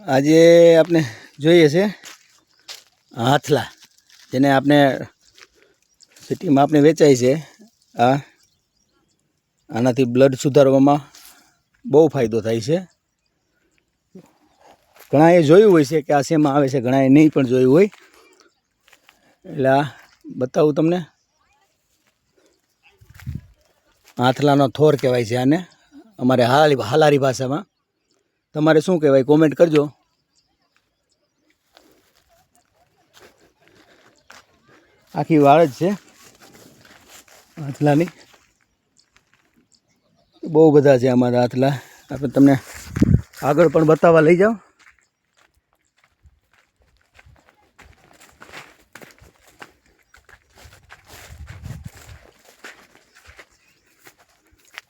આજે આપણે જોઈએ છે હાથલા, જેને આપણે સિટીમાં આપણે વેચાય છે. આ આનાથી બ્લડ સુધારવામાં બહુ ફાયદો થાય છે. ઘણાએ જોયું હોય છે કે આ શેમાં આવે છે, ઘણાએ નહીં પણ જોયું હોય. એટલે આ બતાવું તમને. હાથલાનો થોર કહેવાય છે આને. અમારે હાલારી હાલારી ભાષામાં તમારે શું કહેવાય? કોમેન્ટ કરજો. આખી વાળ જ છે. આથલાની બહુ બધા છે અમારા આથલા આપણે તમને આગળ પણ બતાવવા લઈ જાઓ.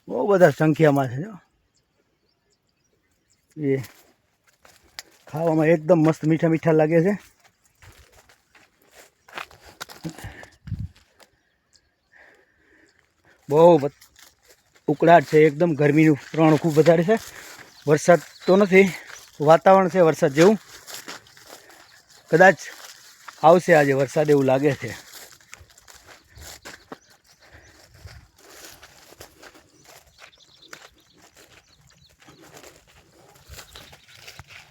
બહુ બધા સંખ્યામાં છે જો એ ખાવામાં એકદમ મસ્ત મીઠા મીઠા લાગે છે. બહુ ઉકળાટ છે, એકદમ ગરમીનું પ્રમાણ ખૂબ વધારે છે. વરસાદ તો નથી, વાતાવરણ છે વરસાદ જેવું. કદાચ આવશે આજે વરસાદ એવું લાગે છે.